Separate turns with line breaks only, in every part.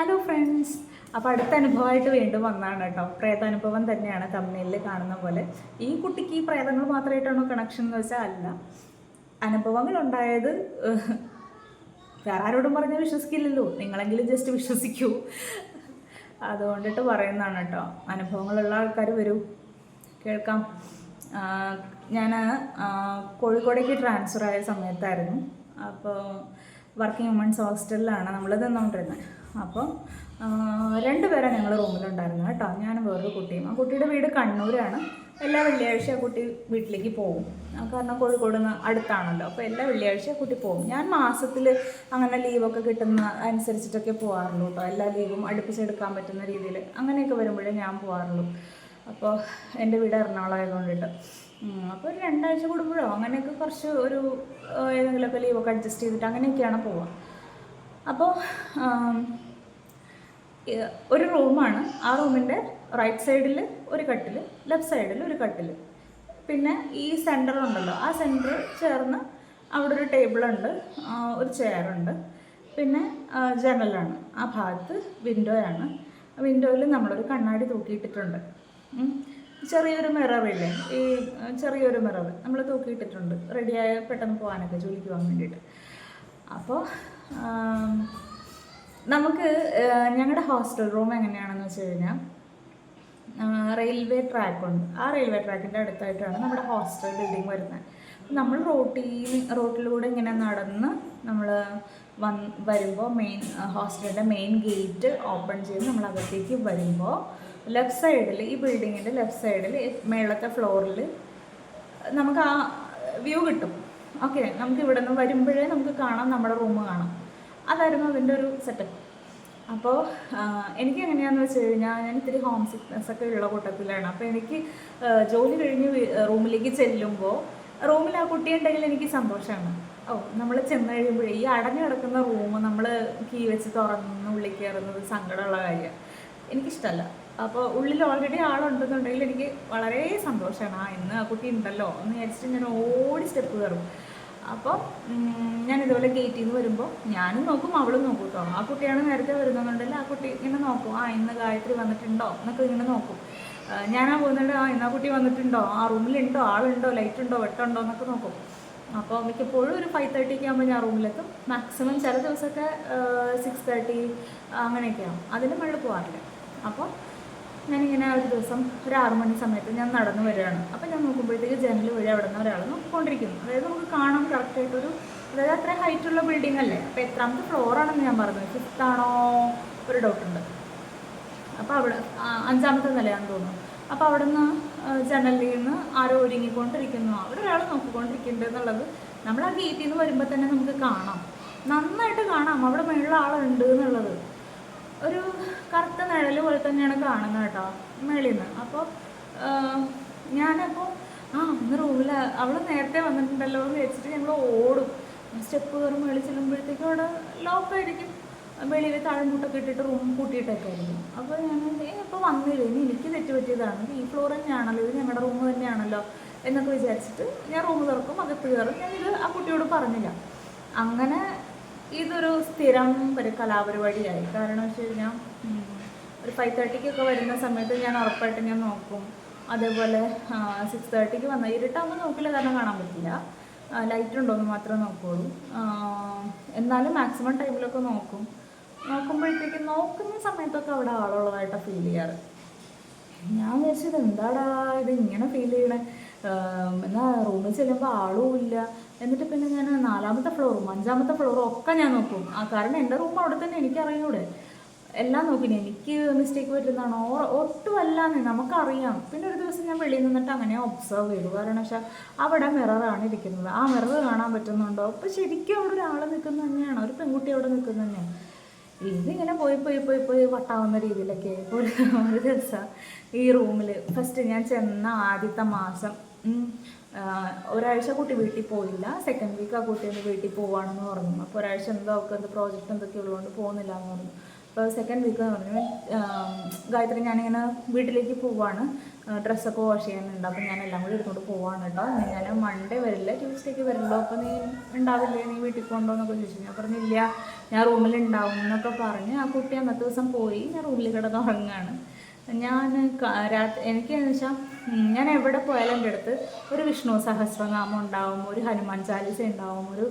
Hello friends അപ്പോൾ അടുത്ത അനുഭവമായിട്ട് വീണ്ടും വന്നാണ് കേട്ടോ. പ്രേതാനുഭവം തന്നെയാണ് തമിഴിൽ കാണുന്ന പോലെ. ഈ കുട്ടിക്ക് ഈ പ്രേതങ്ങൾ മാത്രമായിട്ടാണോ കണക്ഷൻ എന്ന് വെച്ചാൽ അല്ല. ഏഹ്, വേറെ ആരോടും പറഞ്ഞാൽ വിശ്വസിക്കില്ലല്ലോ. നിങ്ങളെങ്കിലും ജസ്റ്റ് വിശ്വസിക്കൂ. അതുകൊണ്ടിട്ട് പറയുന്നതാണ് കേട്ടോ. അനുഭവങ്ങളുള്ള ആൾക്കാർ വരൂ. കേൾക്കാം. ഞാൻ കോഴിക്കോടേക്ക് ട്രാൻസ്ഫർ ആയ സമയത്തായിരുന്നു. അപ്പോൾ വർക്കിംഗ് വുമൻസ് ഹോസ്റ്റലിലാണ് നമ്മൾ നിന്നുകൊണ്ടിരുന്നത് അപ്പോൾ രണ്ടുപേരെ ഞങ്ങൾ റൂമിലുണ്ടായിരുന്നു കേട്ടോ. ഞാനും വേറൊരു കുട്ടിയും. ആ കുട്ടിയുടെ വീട് കണ്ണൂരാണ്. എല്ലാ വെള്ളിയാഴ്ച ആ കുട്ടി വീട്ടിലേക്ക് പോകും. കാരണം കോഴിക്കോട് നിന്ന് അടുത്താണല്ലോ. അപ്പോൾ എല്ലാ വെള്ളിയാഴ്ച ആ കുട്ടി പോകും. ഞാൻ മാസത്തിൽ അങ്ങനെ ലീവൊക്കെ കിട്ടുന്ന അനുസരിച്ചിട്ടൊക്കെ പോകാറുള്ളൂ കേട്ടോ. എല്ലാ ലീവും അടുപ്പിച്ചെടുക്കാൻ പറ്റുന്ന രീതിയിൽ അങ്ങനെയൊക്കെ വരുമ്പോഴേ ഞാൻ പോകാറുള്ളൂ അപ്പോൾ എന്റെ വീട് എറണാകുളം ആയതുകൊണ്ടിട്ട് അപ്പോൾ ഒരു രണ്ടാഴ്ച കൂടുമ്പോഴോ അങ്ങനെയൊക്കെ കുറച്ച് ഒരു ഏതെങ്കിലുമൊക്കെ ലീവൊക്കെ അഡ്ജസ്റ്റ് ചെയ്തിട്ട് അങ്ങനെയൊക്കെയാണ് പോവുക അപ്പോൾ ഒരു റൂമാണ്. ആ റൂമിന്റെ റൈറ്റ് സൈഡിൽ ഒരു കട്ടിൽ ലെഫ്റ്റ് സൈഡിൽ ഒരു കട്ടിൽ പിന്നെ ഈ സെന്ററുണ്ടല്ലോ ആ സെന്റർ ചേർന്ന് അവിടെ ഒരു ടേബിളുണ്ട് ഒരു ചെയറുണ്ട് പിന്നെ ജനലാണ്. ആ ഭാഗത്ത് വിൻഡോയാണ് വിൻഡോയിൽ നമ്മളൊരു കണ്ണാടി തൂക്കിയിട്ടിട്ടുണ്ട്. ചെറിയൊരു മിററില്ലേ ഈ ചെറിയൊരു മിറർ നമ്മൾ തൂക്കിയിട്ടിട്ടുണ്ട്. റെഡിയായ പെട്ടെന്ന് പോകാനൊക്കെ ജോലിക്ക് പോകാൻ വേണ്ടിയിട്ട്. അപ്പോൾ നമുക്ക് ഞങ്ങളുടെ ഹോസ്റ്റൽ റൂം എങ്ങനെയാണെന്ന് വെച്ച് കഴിഞ്ഞാൽ റെയിൽവേ ട്രാക്കുണ്ട് ആ റെയിൽവേ ട്രാക്കിന്റെ അടുത്തായിട്ടാണ് നമ്മുടെ ഹോസ്റ്റൽ ബിൽഡിംഗ് വരുന്നത്. നമ്മൾ റോട്ടിൽ റോട്ടിലൂടെ ഇങ്ങനെ നടന്ന് നമ്മൾ വന്ന് വരുമ്പോൾ മെയിൻ ഹോസ്റ്റലിന്റെ മെയിൻ ഗേറ്റ് ഓപ്പൺ ചെയ്ത് നമ്മൾ അകത്തേക്ക് വരുമ്പോൾ ലെഫ്റ്റ് സൈഡിൽ ഈ ബിൽഡിങ്ങിന്റെ ലെഫ്റ്റ് സൈഡിൽ മേളത്തെ ഫ്ലോറിൽ നമുക്ക് ആ വ്യൂ കിട്ടും. ഓക്കെ നമുക്ക് ഇവിടെ നിന്ന് വരുമ്പോഴേ നമുക്ക് കാണാം നമ്മുടെ റൂം കാണാം. അതായിരുന്നു അതിന്റെ ഒരു സെറ്റപ്പ് അപ്പോൾ എനിക്ക് എങ്ങനെയാണെന്ന് വെച്ച് കഴിഞ്ഞാൽ ഞാൻ ഇത്തിരി ഹോം സിക്നെസ് ഒക്കെ ഉള്ള കൂട്ടത്തിലാണ്. അപ്പോൾ എനിക്ക് ജോലി കഴിഞ്ഞ് റൂമിലേക്ക് ചെല്ലുമ്പോൾ റൂമിൽ ആ കുട്ടി ഉണ്ടെങ്കിൽ എനിക്ക് സന്തോഷമാണ്. ഓ നമ്മൾ ചെന്ന് കഴിയുമ്പോഴേ ഈ അടഞ്ഞു കിടക്കുന്ന റൂം നമ്മൾ കീ വെച്ച് തുറന്ന് ഉള്ളിൽ കയറുന്നത് സങ്കടമുള്ള കാര്യമാണ് എനിക്കിഷ്ടമല്ല. അപ്പോൾ ഉള്ളിൽ ഓൾറെഡി ആളുണ്ടെന്നുണ്ടെങ്കിൽ എനിക്ക് വളരെ സന്തോഷമാണ് ആ ഇന്ന് ആ കുട്ടി ഉണ്ടല്ലോ എന്ന് വിചാരിച്ചിട്ട് ഞാൻ ഓടി സ്റ്റെപ്പ് കയറും. അപ്പോൾ ഞാൻ ഇതുപോലെ ഗേറ്റിൽ നിന്ന് വരുമ്പോൾ ഞാനും നോക്കും അവളും നോക്കും കേട്ടോ ആ കുട്ടിയാണ് നേരത്തെ വരുന്നതെന്നുണ്ടെങ്കിൽ ആ കുട്ടി ഇങ്ങനെ നോക്കും. ആ ഇന്ന് ഗായത്രി വന്നിട്ടുണ്ടോ എന്നൊക്കെ ഇങ്ങനെ നോക്കും. ഞാനാ പോകുന്നുണ്ട് ആ ഇന്ന് ആ കുട്ടി വന്നിട്ടുണ്ടോ? ആ റൂമിലുണ്ടോ? ആളുണ്ടോ? ലൈറ്റ് ഉണ്ടോ വെട്ടുണ്ടോ? എന്നൊക്കെ നോക്കും. അപ്പോൾ മിക്കപ്പോഴും ഒരു ഫൈവ് തേർട്ടി ഒക്കെ ആകുമ്പോൾ ഞാൻ റൂമിലെത്തും. മാക്സിമം ചില ദിവസമൊക്കെ സിക്സ് തേർട്ടി അങ്ങനെയൊക്കെ ആവും അതിന് മുകളിൽ പോകാറില്ല അപ്പോൾ ഞാനിങ്ങനെ ഒരു ദിവസം ഒരു ആറു മണി സമയത്ത് ഞാൻ നടന്നു വരികയാണ്. അപ്പം ഞാൻ നോക്കുമ്പോഴത്തേക്ക് ജനൽ വഴി അവിടെ നിന്ന് ഒരാൾ നോക്കിക്കൊണ്ടിരിക്കുന്നു. അതായത് നമുക്ക് കാണാം കറക്റ്റായിട്ടൊരു അതായത് അത്ര ഹൈറ്റുള്ള ബിൽഡിംഗ് അല്ലേ? അപ്പോൾ എത്രാമത്തെ ഫ്ലോറാണെന്ന് ഞാൻ പറഞ്ഞത് ഫിഫ്ത്ത് ആണോ? ഒരു ഡൗട്ട് ഉണ്ട്. അപ്പോൾ അവിടെ അഞ്ചാമത്തെ നിലയാണെന്ന് തോന്നുന്നു. അപ്പോൾ അവിടെ നിന്ന് ജനലിൽ നിന്ന് ആരോ ഒരുങ്ങിക്കൊണ്ടിരിക്കുന്നു. അവിടെ ഒരാൾ നോക്കിക്കൊണ്ടിരിക്കുന്നുണ്ട് നമ്മൾ ആ ഗേറ്റിൽ നിന്ന് വരുമ്പോൾ തന്നെ നമുക്ക് കാണാം. നന്നായിട്ട് കാണാം. അവിടെ മേളിൽ ആളുണ്ട് എന്നുള്ളത്. ഒരു കറുത്ത നിഴൽ പോലെ തന്നെയാണ് കാണുന്നത് കേട്ടോ മേളിൽ നിന്ന് അപ്പോൾ ഞാനപ്പോൾ ആ അന്ന് റൂമിൽ അവൾ നേരത്തെ വന്നിട്ടുണ്ടല്ലോ എന്ന് വെച്ചിട്ട് ഞങ്ങൾ ഓടും. സ്റ്റെപ്പ് കയറി മേളിൽ ചെല്ലുമ്പോഴത്തേക്കും അവിടെ ലോക്കായിരിക്കും വെളിയിൽ താഴെമുട്ടൊക്കെ ഇട്ടിട്ട് റൂം കൂട്ടിയിട്ടൊക്കെ ആയിരുന്നു അപ്പോൾ ഞാൻ ഇപ്പോൾ വന്നില്ല? ഇനി എനിക്ക് തെറ്റ് പറ്റിയതാണ്. ഈ ഫ്ലോർ തന്നെയാണല്ലോ ഇത് ഞങ്ങളുടെ റൂം തന്നെയാണല്ലോ എന്നൊക്കെ വിചാരിച്ചിട്ട് ഞാൻ റൂം തുറക്കും. അകത്ത് കയറും ഞാനിത് ആ കുട്ടിയോട് പറഞ്ഞില്ല. അങ്ങനെ ഇതൊരു സ്ഥിരം ഒരു കലാപരിപാടിയായി. കാരണം വെച്ച് കഴിഞ്ഞാൽ ഒരു ഫൈവ് തേർട്ടിക്കൊക്കെ വരുന്ന സമയത്ത് ഞാൻ ഉറപ്പായിട്ട് ഞാൻ നോക്കും. അതേപോലെ സിക്സ് തേർട്ടിക്ക് വന്ന ഇരുട്ടാകുമ്പോൾ നോക്കില്ല കാരണം കാണാൻ പറ്റില്ല. ലൈറ്റ് ഉണ്ടോ എന്ന് മാത്രമേ നോക്കുള്ളൂ. എന്നാലും മാക്സിമം ടൈമിലൊക്കെ നോക്കും. നോക്കുമ്പോഴത്തേക്ക് നോക്കുന്ന സമയത്തൊക്കെ അവിടെ ആളുള്ളതായിട്ടാണ് ഫീൽ ചെയ്യാറ്. ഞാൻ വിചാരിച്ചത് എന്താടാ ഇത് ഇങ്ങനെ ഫീൽ ചെയ്യണേ? എന്നാൽ എന്നാ റൂമിൽ ചെല്ലുമ്പോൾ ആളും ഇല്ല. എന്നിട്ട് പിന്നെ ഞാൻ നാലാമത്തെ ഫ്ലോറും അഞ്ചാമത്തെ ഫ്ലോറും ഒക്കെ ഞാൻ നോക്കും. ആ കാരണം എന്റെ റൂം അവിടെ തന്നെ എനിക്കറിയൂടെ എല്ലാം നോക്കിനി. എനിക്ക് മിസ്റ്റേക്ക് പറ്റുന്നതാണോ ഒട്ടും അല്ലാന്ന് നമുക്കറിയാം. പിന്നെ ഒരു ദിവസം ഞാൻ വെളിയിൽ നിന്നിട്ട് അങ്ങനെ ഒബ്സർവ് ചെയ്തു. കാരണം വെച്ചാൽ അവിടെ മിററാണ് ഇരിക്കുന്നത്. ആ മിറർ കാണാൻ പറ്റുന്നുണ്ടോ? അപ്പോൾ ശരിക്കും അവിടെ ഒരാൾ നിൽക്കുന്നത് തന്നെയാണ്. ഒരു പെൺകുട്ടി അവിടെ നിൽക്കുന്നത് തന്നെയാണ്. ഇതിങ്ങനെ പോയി പോയി പോയി പോയി വട്ടാവുന്ന രീതിയിലൊക്കെ ഒരു ദിവസം ഈ റൂമിൽ ഫസ്റ്റ് ഞാൻ ചെന്ന ആദ്യത്തെ മാസം. ഒരാഴ്ച കുട്ടി വീട്ടിൽ പോയില്ല. സെക്കൻഡ് വീക്ക് ആ കുട്ടി ഒന്ന് വീട്ടിൽ പോവാണെന്ന് പറഞ്ഞു. അപ്പോൾ ഒരാഴ്ച എന്തോ അവൾക്ക് എന്ത് പ്രോജക്റ്റ് എന്തൊക്കെ ഉള്ളതുകൊണ്ട് പോകുന്നില്ല എന്ന് പറഞ്ഞു. അപ്പോൾ സെക്കൻഡ് വീക്ക് എന്ന് പറഞ്ഞു ഗായത്രി ഞാനിങ്ങനെ വീട്ടിലേക്ക് പോവാണ്. ഡ്രസ്സൊക്കെ വാഷ് ചെയ്യാനുണ്ട്. അപ്പോൾ ഞാൻ എല്ലാം കൂടി എടുത്തുകൊണ്ട് പോവാണ് കേട്ടോ ഞാൻ മൺഡേ വരില്ല ട്യൂസ്ഡേക്ക് വരുള്ളൂ. അപ്പോൾ നീ ഉണ്ടാവില്ലേ നീ വീട്ടിൽ പോകണ്ടോ എന്നൊക്കെ ചോദിച്ചു. ഞാൻ പറഞ്ഞില്ല ഞാൻ റൂമിൽ ഉണ്ടാവും എന്നൊക്കെ പറഞ്ഞ് ആ കുട്ടി അന്നത്തെ ദിവസം പോയി. ഞാൻ റൂമിൽ കിടന്ന് ഉറങ്ങാണ്. ഞാൻ രാത്രി എനിക്ക് എന്ന് വെച്ചാൽ ഞാൻ എവിടെ പോയാലും എന്റെ അടുത്ത് ഒരു വിഷ്ണു സഹസ്രനാമം ഉണ്ടാവും ഒരു ഹനുമാൻ ചാലിസ ഉണ്ടാവും ഒരു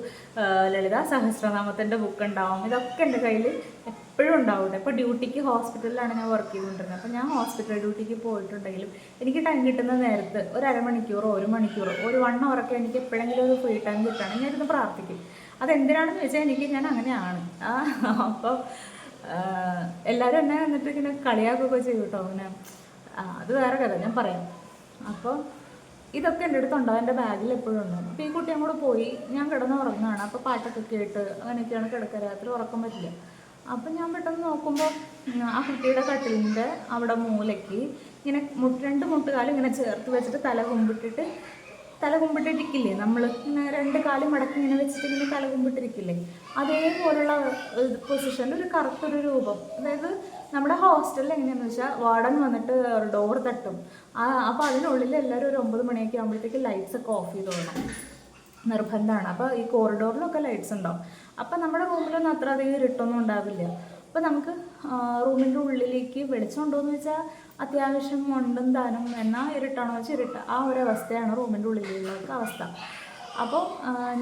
ലളിത സഹസ്രനാമത്തിന്റെ ബുക്ക് ഉണ്ടാവും. ഇതൊക്കെ എന്റെ കയ്യിൽ എപ്പോഴും ഉണ്ടാവും ഇപ്പോൾ ഡ്യൂട്ടിക്ക് ഹോസ്പിറ്റലിലാണ് ഞാൻ വർക്ക് ചെയ്തുകൊണ്ടിരുന്നത്. അപ്പോൾ ഞാൻ ഹോസ്പിറ്റൽ ഡ്യൂട്ടിക്ക് പോയിട്ടുണ്ടെങ്കിലും എനിക്ക് ടൈം കിട്ടുന്ന നേരത്ത് ഒരു അരമണിക്കൂറോ ഒരു മണിക്കൂറോ ഒരു വൺ അവറൊക്കെ എനിക്ക് എപ്പോഴെങ്കിലും ഒരു ഫ്രീ ടൈം കിട്ടുകയാണെങ്കിൽ ഞാനിരുന്ന് പ്രാർത്ഥിക്കും. അതെന്തിനാണെന്ന് വെച്ചാൽ എനിക്ക് ഞാൻ അങ്ങനെയാണ്. അപ്പോൾ എല്ലാവരും എന്നെ വന്നിട്ട് ഇങ്ങനെ കളിയാക്കുകയൊക്കെ ചെയ്യും കേട്ടോ അങ്ങനെ അത് വേറെ കഥ ഞാൻ പറയാം. അപ്പോൾ ഇതൊക്കെ എന്റെ അടുത്ത് ഉണ്ടാവും എന്റെ ബാഗിൽ എപ്പോഴും ഉണ്ടാവും. അപ്പോൾ ഈ കുട്ടി അങ്ങോട്ട് പോയി ഞാൻ കിടന്ന് ഉറങ്ങുകയാണ് അപ്പോൾ പാട്ടൊക്കെ കേട്ട് അങ്ങനെയൊക്കെയാണ് കിടക്കുക രാത്രി ഉറക്കം പറ്റില്ല. അപ്പം ഞാൻ പെട്ടെന്ന് നോക്കുമ്പോൾ ആ കുട്ടിയുടെ കട്ടിലിന്റെ അവിടെ മൂലയ്ക്ക് ഇങ്ങനെ മുട്ട് രണ്ട് മുട്ടുകാലും ഇങ്ങനെ ചേർത്ത് വെച്ചിട്ട് തല കുമ്പിട്ടിട്ട് തല കുമ്പിട്ടിരിക്കില്ലേ? നമ്മൾ ഇങ്ങനെ രണ്ട് കാലും മടക്കി ഇങ്ങനെ വെച്ചിട്ട് ഇങ്ങനെ തല കുമ്പിട്ടിരിക്കില്ലേ? അതേപോലുള്ള പൊസിഷനിൽ ഒരു കറുത്തൊരു രൂപം. അതായത് നമ്മുടെ ഹോസ്റ്റലിൽ എങ്ങനെയാണെന്ന് വെച്ചാൽ വാർഡൻ വന്നിട്ട് ഡോർ തട്ടും. അപ്പോൾ അതിനുള്ളിൽ എല്ലാവരും ഒരു ഒമ്പത് മണിയൊക്കെ ആകുമ്പോഴത്തേക്ക് ലൈറ്റ്സ് ഒക്കെ ഓഫ് ചെയ്ത് തുടങ്ങും നിർബന്ധമാണ് അപ്പോൾ ഈ കോറിഡോറിലൊക്കെ ലൈറ്റ്സ് ഉണ്ടാവും. അപ്പോൾ നമ്മുടെ റൂമിലൊന്നും അത്ര അധികം ഇരുട്ടൊന്നും ഉണ്ടാവില്ല. അപ്പോൾ നമുക്ക് റൂമിന്റെ ഉള്ളിലേക്ക് വെളിച്ചം എന്ന് വെച്ചാൽ അത്യാവശ്യം മുണ്ടും താനും എന്നാൽ ഇരുട്ടാണോ വെച്ചാൽ ഇരുട്ട് ആ ഒരു അവസ്ഥയാണ് റൂമിന്റെ ഉള്ളിലുള്ള അവസ്ഥ. അപ്പോൾ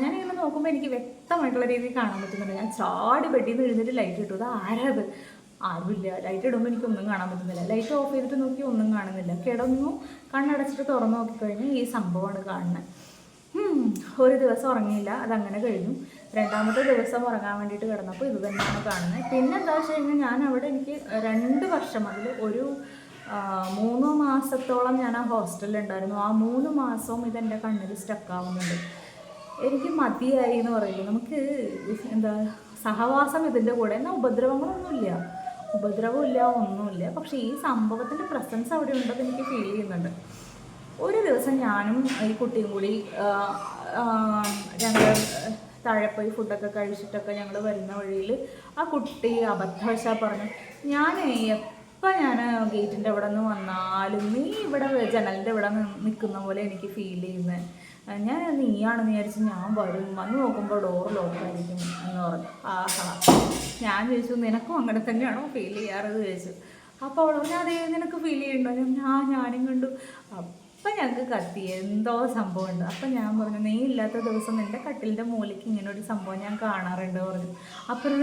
ഞാനിങ്ങനെ നോക്കുമ്പോൾ എനിക്ക് വ്യക്തമായിട്ടുള്ള രീതിയിൽ കാണാൻ പറ്റുന്നുണ്ട്. ഞാൻ ചാടി ബെഡിൽ നിന്ന് എഴുന്നേറ്റ് ലൈറ്റ് ഇട്ടു. അത് ആരാത് ആരുമില്ല. ലൈറ്റ് ഇടുമ്പോൾ എനിക്കൊന്നും കാണാൻ പറ്റുന്നില്ല. ലൈറ്റ് ഓഫ് ചെയ്തിട്ട് നോക്കി ഒന്നും കാണുന്നില്ല. കിടന്നു കണ്ണടച്ചിട്ട് തുറന്നു നോക്കിക്കഴിഞ്ഞാൽ ഈ സംഭവമാണ് കാണുന്നത് ഒരു ദിവസം ഉറങ്ങിയില്ല. അതങ്ങനെ കഴിഞ്ഞു. രണ്ടാമത്തെ ദിവസം ഉറങ്ങാൻ വേണ്ടിയിട്ട് കിടന്നപ്പോൾ ഇത് തന്നെയാണ് കാണുന്നത് പിന്നെ എന്താ വെച്ച് കഴിഞ്ഞാൽ ഞാൻ അവിടെ എനിക്ക് രണ്ട് വർഷം അതിൽ ഒരു മൂന്ന് മാസത്തോളം ഞാൻ ആ ഹോസ്റ്റലിൽ ഉണ്ടായിരുന്നു ആ മൂന്ന് മാസവും ഇതെന്റെ കണ്ണിൽ സ്റ്റക്കാവുന്നുണ്ട്. എനിക്ക് മതിയായി എന്ന് പറയുന്നത് നമുക്ക് എന്താ സഹവാസം ഇതിന്റെ കൂടെ. എന്നാൽ ഉപദ്രവങ്ങളൊന്നുമില്ല. ഉപദ്രവമില്ല ഒന്നുമില്ല. പക്ഷേ ഈ സംഭവത്തിന്റെ പ്രസൻസ് അവിടെ ഉണ്ടെന്ന് എനിക്ക് ഫീൽ ചെയ്യുന്നുണ്ട്. ഒരു ദിവസം ഞാനും ഈ കുട്ടിയും കൂടി ഞങ്ങൾ താഴെ പോയി ഫുഡൊക്കെ കഴിച്ചിട്ടൊക്കെ ഞങ്ങൾ വരുന്ന വഴിയിൽ ആ കുട്ടി അബദ്ധവശാൽ പറഞ്ഞു ഞാൻ എപ്പോൾ ഞാൻ ഗേറ്റിന്റെ അവിടെ നിന്ന് വന്നാലും നീ ഇവിടെ ജനലിന്റെ ഇവിടെ നിൽക്കുന്ന പോലെ എനിക്ക് ഫീൽ ചെയ്യുന്നത് ഞാൻ നീയാണെന്ന് വിചാരിച്ച് ഞാൻ വരും. വന്ന് നോക്കുമ്പോൾ ഡോർ ലോക്കായിരിക്കും എന്ന് പറഞ്ഞു. ആഹാ. ഞാൻ ചോദിച്ചു നിനക്കും അങ്ങനെ തന്നെയാണോ ഫീൽ ചെയ്യാറെന്ന് ചോദിച്ചു. അപ്പോൾ അവൾ പറഞ്ഞു അതേ നിനക്ക് ഫീൽ ചെയ്യുന്നുണ്ടോ ഞാൻ ഞാനും കണ്ടു. അപ്പം ഞങ്ങൾക്ക് കത്തി എന്തോ സംഭവമുണ്ട് അപ്പം ഞാൻ പറഞ്ഞു നീ ഇല്ലാത്ത ദിവസം എന്റെ കട്ടിലിന്റെ മൂലയ്ക്ക് ഇങ്ങനെ ഒരു സംഭവം ഞാൻ കാണാറുണ്ട് പറഞ്ഞു. അപ്പം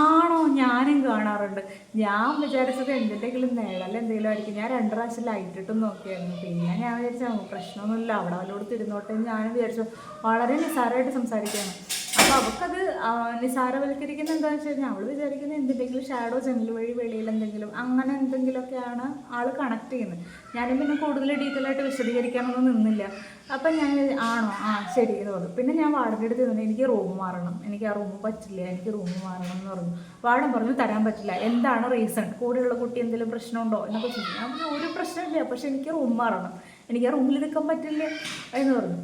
ആണോ? ഞാനും കാണാറുണ്ട്. ഞാൻ വിചാരിച്ചത് എന്തിന്റെങ്കിലും നിഴൽ എന്തെങ്കിലും ആയിരിക്കും. ഞാൻ രണ്ട് പ്രാവശ്യം ലൈറ്റ് ഇട്ടും നോക്കിയായിരുന്നു. പിന്നെ ഞാൻ വിചാരിച്ചു "ആ, പ്രശ്നമൊന്നുമില്ല. അവിടെ വല്ലോട് തിരുന്നോട്ടെ ഞാനും വിചാരിച്ചു. വളരെ നിസ്സാരമായിട്ട് സംസാരിക്കുകയാണ് അപ്പോൾ അവൾക്കത് നിസാരവൽക്കരിക്കുന്ന എന്താണെന്ന് വെച്ച് കഴിഞ്ഞാൽ അവൾ വിചാരിക്കുന്നത് എന്തിന്റെങ്കിലും ഷാഡോ ജനൽ വഴി വെളിയിൽ എന്തെങ്കിലും അങ്ങനെ എന്തെങ്കിലുമൊക്കെയാണ് ആൾ കണക്ട് ചെയ്യുന്നത് ഞാനും പിന്നെ കൂടുതൽ ഡീറ്റെയിൽ ആയിട്ട് വിശദീകരിക്കാനൊന്നും നിന്നില്ല. അപ്പം ഞാൻ ആണോ? ആ ശരി എന്ന് പറഞ്ഞു. പിന്നെ ഞാൻ വാർഡിന്റെ അടുത്ത് നിന്നു എനിക്ക് റൂം മാറണം. എനിക്ക് ആ റൂം പറ്റില്ല എനിക്ക് റൂം മാറണം എന്ന് പറഞ്ഞു. വാർഡൻ പറഞ്ഞു തരാൻ പറ്റില്ല. എന്താണ് റീസൺ കൂടെയുള്ള കുട്ടി എന്തെങ്കിലും പ്രശ്നമുണ്ടോ? എന്നൊക്കെ ചോദിച്ചു. ഞാൻ ഒരു പ്രശ്നമില്ല. പക്ഷെ എനിക്ക് റൂം മാറണം. എനിക്ക് ആ റൂമിൽ നിൽക്കാൻ പറ്റില്ല. എന്ന് പറഞ്ഞു.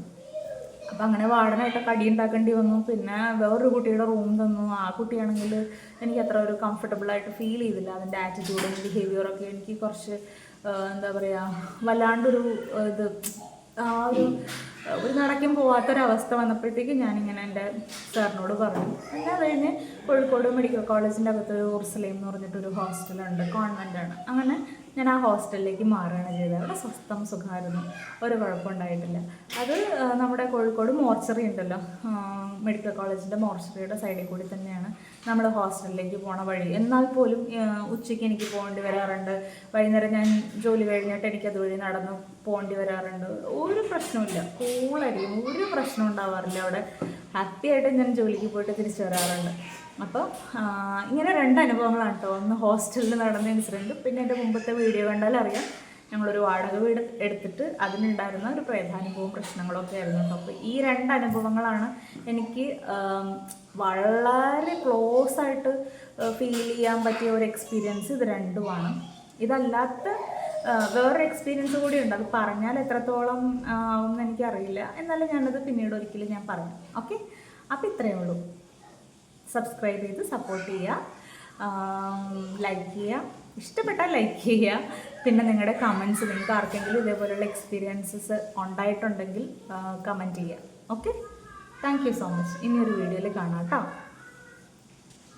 അപ്പം അങ്ങനെ വാർഡനായിട്ടൊക്കെ അടി ഉണ്ടാക്കേണ്ടി വന്നു. പിന്നെ വേറൊരു കുട്ടിയുടെ റൂം തന്നു. ആ കുട്ടിയാണെങ്കിൽ എനിക്ക് അത്ര ഒരു കംഫർട്ടബിൾ ആയിട്ട് ഫീൽ ചെയ്തില്ല. അതിന്റെ ആറ്റിറ്റ്യൂഡും ബിഹേവിയറൊക്കെ എനിക്ക് കുറച്ച് എന്താ പറയുക വല്ലാണ്ടൊരു ഇത് ആ ഒരു ഒരു നടക്കും പോവാത്തൊരവസ്ഥ വന്നപ്പോഴത്തേക്ക് ഞാനിങ്ങനെ എന്റെ സാറിനോട് പറഞ്ഞു. പിന്നെ അത് കഴിഞ്ഞ് കോഴിക്കോട് മെഡിക്കൽ കോളേജിന്റെ അകത്ത് ഒരു ഉർസലേം എന്ന് പറഞ്ഞിട്ടൊരു ഹോസ്റ്റലുണ്ട് കോൺവെന്റാണ് അങ്ങനെ ഞാൻ ആ ഹോസ്റ്റലിലേക്ക് മാറുകയാണ് ചെയ്തത്. അവിടെ സ്വസ്ഥം സുഖമായിരുന്നു. ഒരു കുഴപ്പമുണ്ടായിട്ടില്ല. അത് നമ്മുടെ കോഴിക്കോട് മോർച്ചറി ഉണ്ടല്ലോ. മെഡിക്കൽ കോളേജിന്റെ മോർച്ചറിയുടെ സൈഡിൽ കൂടി തന്നെയാണ് നമ്മൾ ഹോസ്റ്റലിലേക്ക് പോണ വഴി. എന്നാൽ പോലും ഉച്ചയ്ക്ക് എനിക്ക് പോകേണ്ടി വരാറുണ്ട്. വൈകുന്നേരം ഞാൻ ജോലി കഴിഞ്ഞിട്ട് എനിക്ക് അതുവഴി നടന്ന് പോകേണ്ടി വരാറുണ്ട്. ഒരു പ്രശ്നമില്ല കൂളായിരിക്കും ഒരു പ്രശ്നം ഉണ്ടാവാറില്ല അവിടെ. ഹാപ്പി ആയിട്ട് ഞാൻ ജോലിക്ക് പോയിട്ട് തിരിച്ചു വരാറുണ്ട്. അപ്പോൾ ഇങ്ങനെ രണ്ട് അനുഭവങ്ങളാണ് കേട്ടോ ഒന്ന് ഹോസ്റ്റലിൽ നടന്ന ഇൻസിഡന്റ് പിന്നെ എന്റെ മുമ്പത്തെ വീഡിയോ കണ്ടാൽ അറിയാം. ഞങ്ങളൊരു വാടക വീട് എടുത്തിട്ട് അതിനുണ്ടായിരുന്ന ഒരു പ്രധാനുഭവവും പ്രശ്നങ്ങളൊക്കെ ആയിരുന്നു കേട്ടോ അപ്പോൾ ഈ രണ്ട് അനുഭവങ്ങളാണ് എനിക്ക് വളരെ ക്ലോസ് ആയിട്ട് ഫീൽ ചെയ്യാൻ പറ്റിയ ഒരു എക്സ്പീരിയൻസ് ഇത് രണ്ടുമാണ്. ഇതല്ലാത്ത വേറൊരു എക്സ്പീരിയൻസ് കൂടി ഉണ്ട് അത് പറഞ്ഞാൽ എത്രത്തോളം ആവുമെന്ന് എനിക്കറിയില്ല. എന്നാലും ഞാനത് പിന്നീട് ഒരിക്കലും ഞാൻ പറയാം ഓക്കെ? അപ്പോൾ ഇത്രയേ ഉള്ളൂ. സബ്സ്ക്രൈബ് ചെയ്ത് സപ്പോർട്ട് ചെയ്യുക. ലൈക്ക് ചെയ്യുക. ഇഷ്ടപ്പെട്ടാൽ ലൈക്ക് ചെയ്യുക. പിന്നെ നിങ്ങളുടെ കമൻസ് നിങ്ങൾക്ക് ആർക്കെങ്കിലും ഇതേപോലെയുള്ള എക്സ്പീരിയൻസസ് ഉണ്ടായിട്ടുണ്ടെങ്കിൽ കമന്റ് ചെയ്യുക. Okay thank you so much ഇനിയൊരു വീഡിയോയിൽ കാണാം കേട്ടോ.